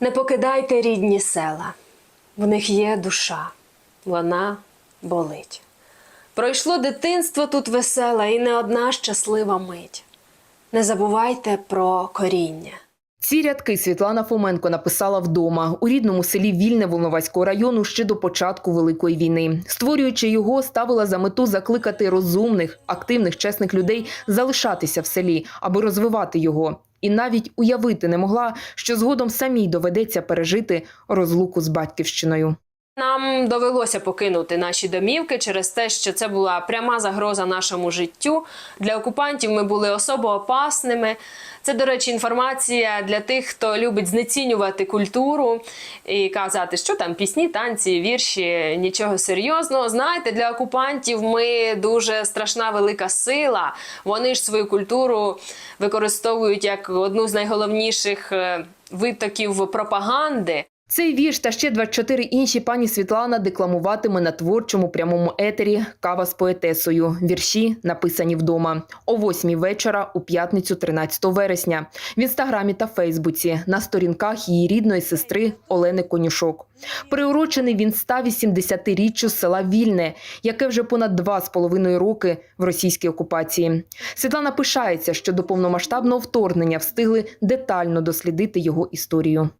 Не покидайте рідні села, в них є душа, вона болить. Пройшло дитинство тут веселе і не одна щаслива мить. Не забувайте про коріння. Ці рядки Світлана Фоменко написала вдома у рідному селі Вільне Волноваського району ще до початку Великої війни. Створюючи його, ставила за мету закликати розумних, активних, чесних людей залишатися в селі, аби розвивати його. І навіть уявити не могла, що згодом самій доведеться пережити розлуку з батьківщиною. Нам довелося покинути наші домівки через те, що це була пряма загроза нашому життю. Для окупантів ми були особо опасними. Це, до речі, інформація для тих, хто любить знецінювати культуру і казати, що там пісні, танці, вірші, нічого серйозного. Знаєте, для окупантів ми дуже страшна велика сила. Вони ж свою культуру використовують як одну з найголовніших е, витоків пропаганди. Цей вірш та ще 24 інші пані Світлана декламуватиме на творчому прямому етері Кава з поетесою. Вірші написані вдома о 8 вечора у п'ятницю 13 вересня в інстаграмі та Фейсбуці на сторінках її рідної сестри Олени Конюшок. Приурочений він 180-річчю села Вільне, яке вже понад два з половиною роки в російській окупації. Світлана пишається, що до повномасштабного вторгнення встигли детально дослідити його історію.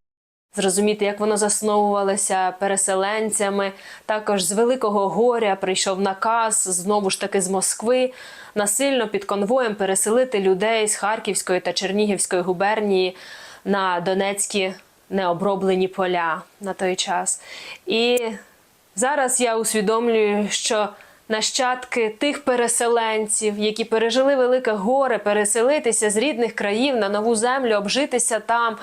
Зрозуміти, як воно засновувалося переселенцями. Також з великого горя прийшов наказ знову ж таки з Москви насильно під конвоєм переселити людей з Харківської та Чернігівської губернії на Донецькі необроблені поля на той час. І зараз я усвідомлюю, що нащадки тих переселенців, які пережили велике горе, переселитися з рідних країв на нову землю, обжитися там,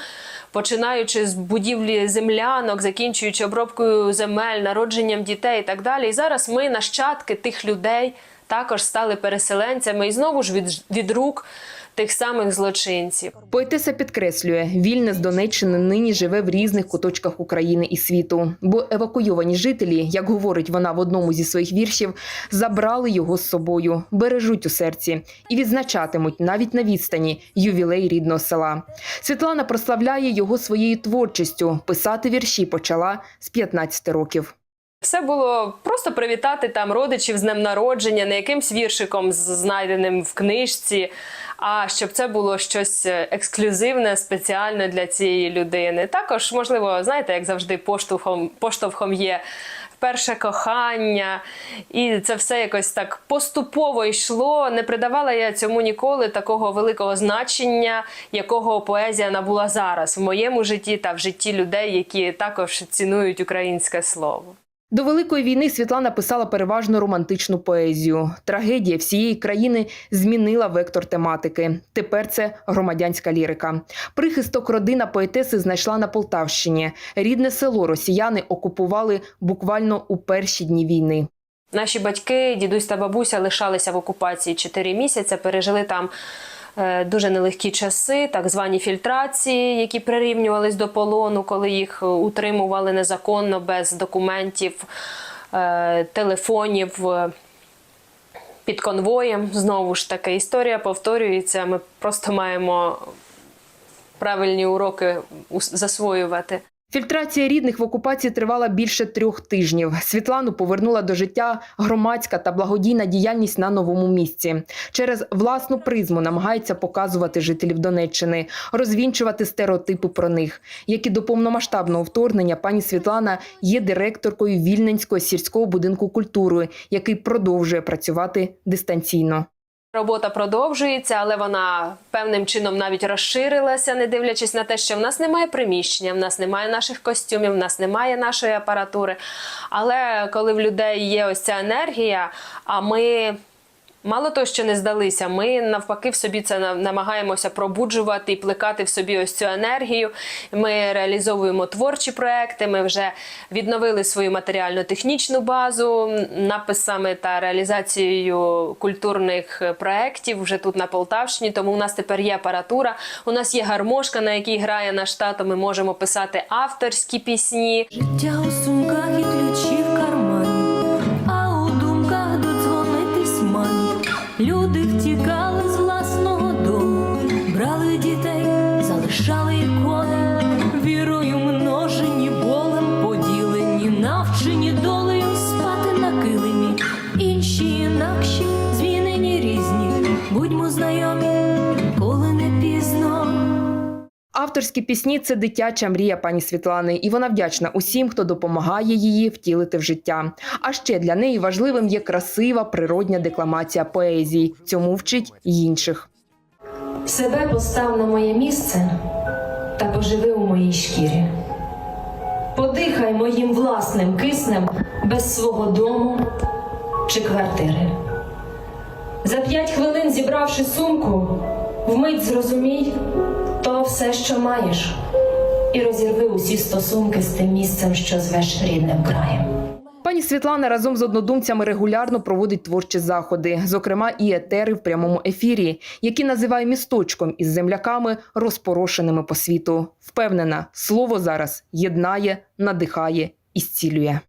починаючи з будівлі землянок, закінчуючи обробкою земель, народженням дітей і так далі. І зараз ми, нащадки тих людей, також стали переселенцями і знову ж від, від рук тих самих злочинців. Поетеса підкреслює, вільне з Донеччини нині живе в різних куточках України і світу, бо евакуйовані жителі, як говорить вона в одному зі своїх віршів, забрали його з собою, бережуть у серці і відзначатимуть навіть на відстані ювілей рідного села. Світлана прославляє його своєю творчістю. Писати вірші почала з 15 років. Все було просто привітати там родичів з днем народження, не якимсь віршиком знайденим в книжці, а щоб це було щось е, ексклюзивне, спеціальне для цієї людини. Також, можливо, знаєте, як завжди, поштовхом, поштовхом є. Перше кохання, і це все якось так поступово йшло. Не придавала я цьому ніколи такого великого значення, якого поезія набула зараз в моєму житті та в житті людей, які також цінують українське слово. До Великої війни Світлана писала переважно романтичну поезію. Трагедія всієї країни змінила вектор тематики. Тепер це громадянська лірика. Прихисток родина поетеси знайшла на Полтавщині. Рідне село росіяни окупували буквально у перші дні війни. Наші батьки, дідусь та бабуся лишалися в окупації 4 місяці, пережили там дуже нелегкі часи, так звані фільтрації, які прирівнювались до полону, коли їх е, утримували незаконно без документів, е, телефонів. е, Під конвоєм знову ж таки історія повторюється. Ми просто маємо правильні уроки засвоювати. Фільтрація рідних в окупації тривала більше трьох тижнів. Світлану повернула до життя громадська та благодійна діяльність на новому місці. Через власну призму намагається показувати жителів Донеччини, розвінчувати стереотипи про них. Як і до повномасштабного вторгнення, пані Світлана є директоркою Вільненського сільського будинку культури, який продовжує працювати дистанційно. Робота продовжується, але вона певним чином навіть розширилася, не дивлячись на те, що в нас немає приміщення, в нас немає наших костюмів, в нас немає нашої апаратури. Але коли в людей є ось ця енергія, а ми. Мало того, що не здалися, ми навпаки в собі це намагаємося пробуджувати і плекати в собі ось цю енергію. Ми реалізовуємо творчі проекти. Ми вже відновили свою матеріально-технічну базу написами та реалізацією культурних проєктів вже тут на Полтавщині. Тому у нас тепер є апаратура. У нас є гармошка, на якій грає наш тато. Ми можемо писати авторські пісні. Життя у сумках і ключі дітей залишали ікони, вірою множені болем, поділені, навчені долею спати на килимі, інші інакші, звінені різні, будьмо знайомі, коли не пізно. Авторські пісні це дитяча мрія пані Світлани, і вона вдячна усім, хто допомагає її втілити в життя. А ще для неї важливим є красива природня декламація поезії. Цьому вчить інших. Себе постав на моє місце та поживи у моїй шкірі. Подихай моїм власним киснем без свого дому чи квартири. За п'ять хвилин, зібравши сумку, вмить зрозумій то все, що маєш, і розірви усі стосунки з тим місцем, що звеш рідним краєм. Пані Світлана разом з однодумцями регулярно проводить творчі заходи, зокрема і етери в прямому ефірі, які називає місточком із земляками, розпорошеними по світу. Впевнена, слово зараз єднає, надихає і зцілює.